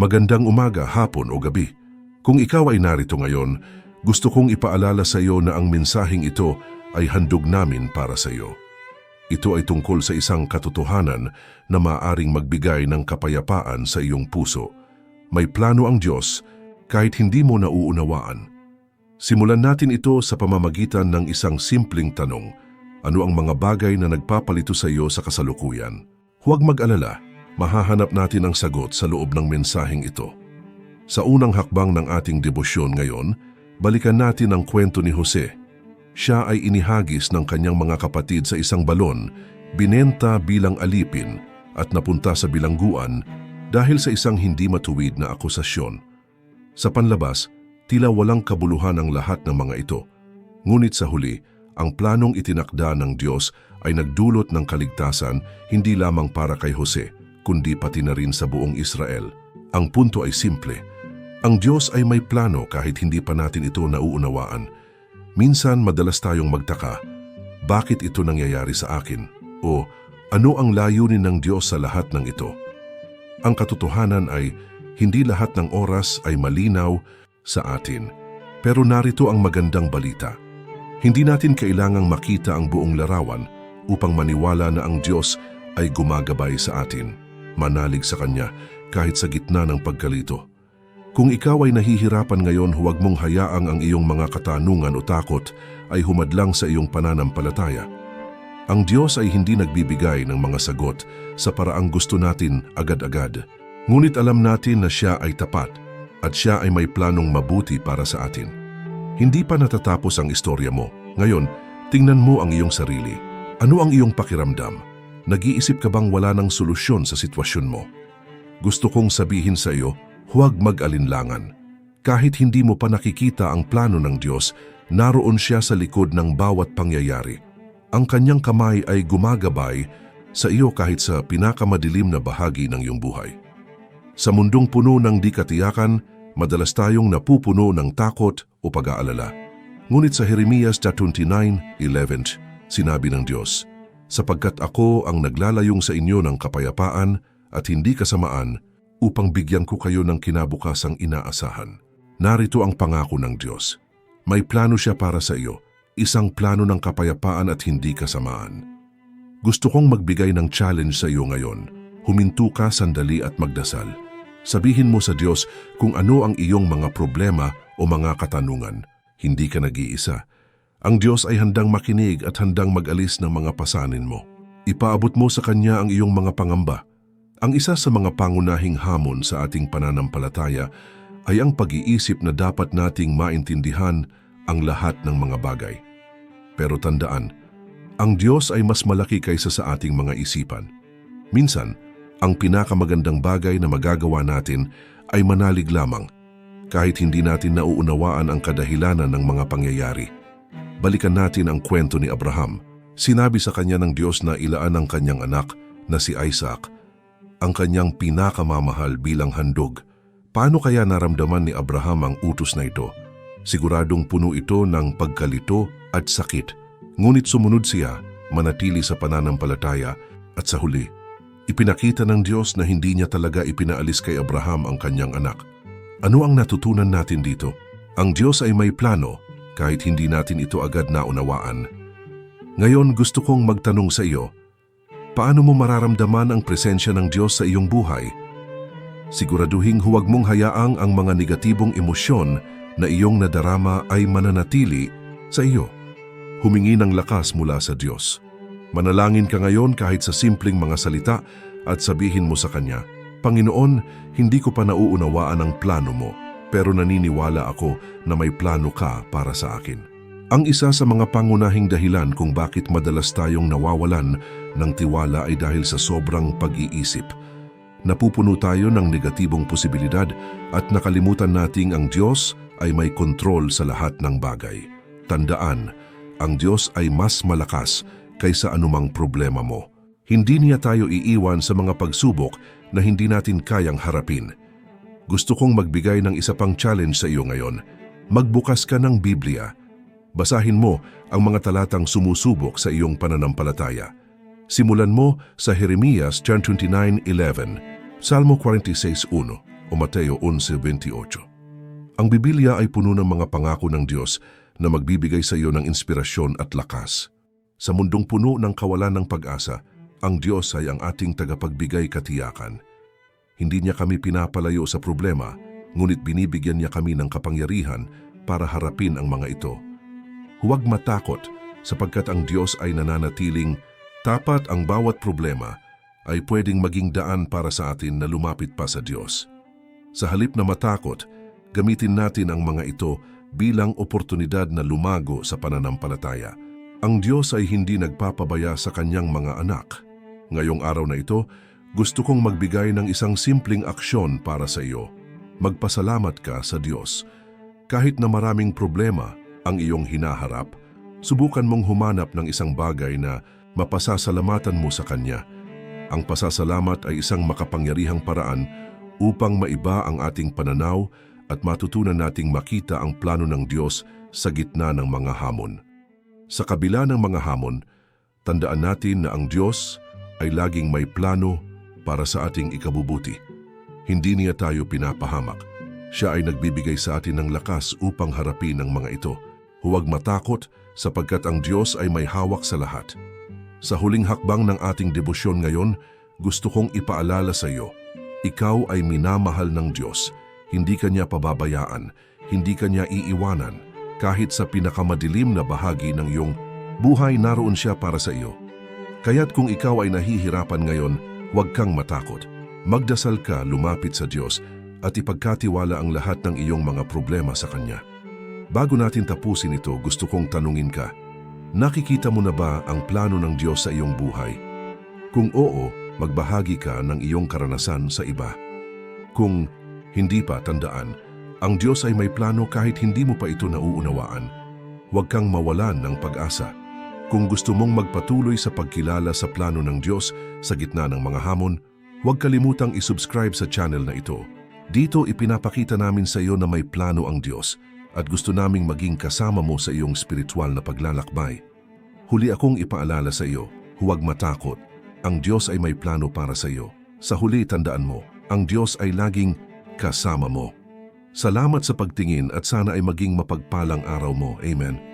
Magandang umaga, hapon o gabi. Kung ikaw ay narito ngayon, gusto kong ipaalala sa iyo na ang mensaheng ito ay handog namin para sa iyo. Ito ay tungkol sa isang katotohanan na maaring magbigay ng kapayapaan sa iyong puso. May plano ang Diyos kahit hindi mo nauunawaan. Simulan natin ito sa pamamagitan ng isang simpleng tanong. Ano ang mga bagay na nagpapalito sa iyo sa kasalukuyan? Huwag mag-alala, mahahanap natin ang sagot sa loob ng mensaheng ito. Sa unang hakbang ng ating debosyon ngayon, balikan natin ang kwento ni Jose. Siya ay inihagis ng kanyang mga kapatid sa isang balon, binenta bilang alipin at napunta sa bilangguan dahil sa isang hindi matuwid na akusasyon. Sa panlabas, tila walang kabuluhan ang lahat ng mga ito. Ngunit sa huli, ang planong itinakda ng Diyos ay nagdulot ng kaligtasan hindi lamang para kay Jose, kundi pati na rin sa buong Israel. Ang punto ay simple. Ang Diyos ay may plano kahit hindi pa natin ito nauunawaan. Minsan madalas tayong magtaka, bakit ito nangyayari sa akin? O ano ang layunin ng Diyos sa lahat ng ito? Ang katotohanan ay hindi lahat ng oras ay malinaw sa atin. Pero narito ang magandang balita. Hindi natin kailangang makita ang buong larawan upang maniwala na ang Diyos ay gumagabay sa atin, manalig sa Kanya kahit sa gitna ng pagkalito. Kung ikaw ay nahihirapan ngayon, huwag mong hayaang ang iyong mga katanungan o takot ay humadlang sa iyong pananampalataya. Ang Diyos ay hindi nagbibigay ng mga sagot sa paraang gusto natin agad-agad. Ngunit alam natin na Siya ay tapat at Siya ay may planong mabuti para sa atin. Hindi pa natatapos ang istorya mo. Ngayon, tingnan mo ang iyong sarili. Ano ang iyong pakiramdam? Nag-iisip ka bang wala ng solusyon sa sitwasyon mo? Gusto kong sabihin sa iyo, huwag mag-alinlangan. Kahit hindi mo pa nakikita ang plano ng Diyos, naroon siya sa likod ng bawat pangyayari. Ang kanyang kamay ay gumagabay sa iyo kahit sa pinakamadilim na bahagi ng iyong buhay. Sa mundong puno ng di katiyakan, madalas tayong napupuno ng takot o pag-aalala. Ngunit sa Jeremias 29:11, sinabi ng Diyos, Sapagkat ako ang naglalayong sa inyo ng kapayapaan at hindi kasamaan upang bigyan ko kayo ng kinabukasang inaasahan. Narito ang pangako ng Diyos. May plano siya para sa iyo, isang plano ng kapayapaan at hindi kasamaan. Gusto kong magbigay ng challenge sa iyo ngayon. Huminto ka sandali at magdasal. Sabihin mo sa Diyos kung ano ang iyong mga problema o mga katanungan. Hindi ka nag-iisa. Ang Diyos ay handang makinig at handang mag-alis ng mga pasanin mo. Ipaabot mo sa Kanya ang iyong mga pangamba. Ang isa sa mga pangunahing hamon sa ating pananampalataya ay ang pag-iisip na dapat nating maintindihan ang lahat ng mga bagay. Pero tandaan, ang Diyos ay mas malaki kaysa sa ating mga isipan. Minsan, ang pinakamagandang bagay na magagawa natin ay manalig lamang kahit hindi natin nauunawaan ang kadahilanan ng mga pangyayari. Balikan natin ang kwento ni Abraham. Sinabi sa kanya ng Diyos na ilaan ang kanyang anak na si Isaac, ang kanyang pinakamamahal bilang handog. Paano kaya naramdaman ni Abraham ang utos na ito? Siguradong puno ito ng pagkalito at sakit. Ngunit sumunod siya, manatili sa pananampalataya at sa huli, ipinakita ng Diyos na hindi niya talaga ipinaalis kay Abraham ang kanyang anak. Ano ang natutunan natin dito? Ang Diyos ay may plano kahit hindi natin ito agad naunawaan. Ngayon gusto kong magtanong sa iyo, paano mo mararamdaman ang presensya ng Diyos sa iyong buhay? Siguraduhing huwag mong hayaang ang mga negatibong emosyon na iyong nadarama ay mananatili sa iyo. Humingi ng lakas mula sa Diyos. Manalangin ka ngayon kahit sa simpleng mga salita at sabihin mo sa Kanya, Panginoon, hindi ko pa nauunawaan ang plano mo, pero naniniwala ako na may plano ka para sa akin. Ang isa sa mga pangunahing dahilan kung bakit madalas tayong nawawalan ng tiwala ay dahil sa sobrang pag-iisip. Napupuno tayo ng negatibong posibilidad at nakalimutan nating ang Diyos ay may kontrol sa lahat ng bagay. Tandaan, ang Diyos ay mas malakas kaysa anumang problema mo. Hindi niya tayo iiwan sa mga pagsubok na hindi natin kayang harapin. Gusto kong magbigay ng isa pang challenge sa iyo ngayon. Magbukas ka ng Biblia. Basahin mo ang mga talatang sumusubok sa iyong pananampalataya. Simulan mo sa Jeremias 29.11, Salmo 46.1 o Mateo 11.28. Ang Biblia ay puno ng mga pangako ng Diyos na magbibigay sa iyo ng inspirasyon at lakas. Sa mundong puno ng kawalan ng pag-asa, ang Diyos ay ang ating tagapagbigay katiyakan. Hindi niya kami pinapalayo sa problema, ngunit binibigyan niya kami ng kapangyarihan para harapin ang mga ito. Huwag matakot sapagkat ang Diyos ay nananatiling tapat ang bawat problema ay pwedeng maging daan para sa atin na lumapit pa sa Diyos. Sa halip na matakot, gamitin natin ang mga ito bilang oportunidad na lumago sa pananampalataya. Ang Diyos ay hindi nagpapabaya sa kanyang mga anak. Ngayong araw na ito, gusto kong magbigay ng isang simpleng aksyon para sa iyo. Magpasalamat ka sa Diyos. Kahit na maraming problema ang iyong hinaharap, subukan mong humanap ng isang bagay na mapasasalamatan mo sa Kanya. Ang pasasalamat ay isang makapangyarihang paraan upang maiba ang ating pananaw at matutunan nating makita ang plano ng Diyos sa gitna ng mga hamon. Sa kabila ng mga hamon, tandaan natin na ang Diyos ay laging may plano para sa ating ikabubuti. Hindi niya tayo pinapahamak. Siya ay nagbibigay sa atin ng lakas upang harapin ang mga ito. Huwag matakot sapagkat ang Diyos ay may hawak sa lahat. Sa huling hakbang ng ating debosyon ngayon, gusto kong ipaalala sa iyo, ikaw ay minamahal ng Diyos. Hindi kanya pababayaan, hindi kanya iiwanan. Kahit sa pinakamadilim na bahagi ng iyong buhay naroon siya para sa iyo. Kaya't kung ikaw ay nahihirapan ngayon, huwag kang matakot. Magdasal ka, lumapit sa Diyos at ipagkatiwala ang lahat ng iyong mga problema sa Kanya. Bago natin tapusin ito, gusto kong tanungin ka, nakikita mo na ba ang plano ng Diyos sa iyong buhay? Kung oo, magbahagi ka ng iyong karanasan sa iba. Kung hindi pa tandaan, ang Diyos ay may plano kahit hindi mo pa ito nauunawaan. Huwag kang mawalan ng pag-asa. Kung gusto mong magpatuloy sa pagkilala sa plano ng Diyos sa gitna ng mga hamon, huwag kalimutang isubscribe sa channel na ito. Dito ipinapakita namin sa iyo na may plano ang Diyos at gusto naming maging kasama mo sa iyong spiritual na paglalakbay. Huli akong ipaalala sa iyo, huwag matakot. Ang Diyos ay may plano para sa iyo. Sa huli tandaan mo, ang Diyos ay laging kasama mo. Salamat sa pagtingin at sana ay maging mapagpalang araw mo. Amen.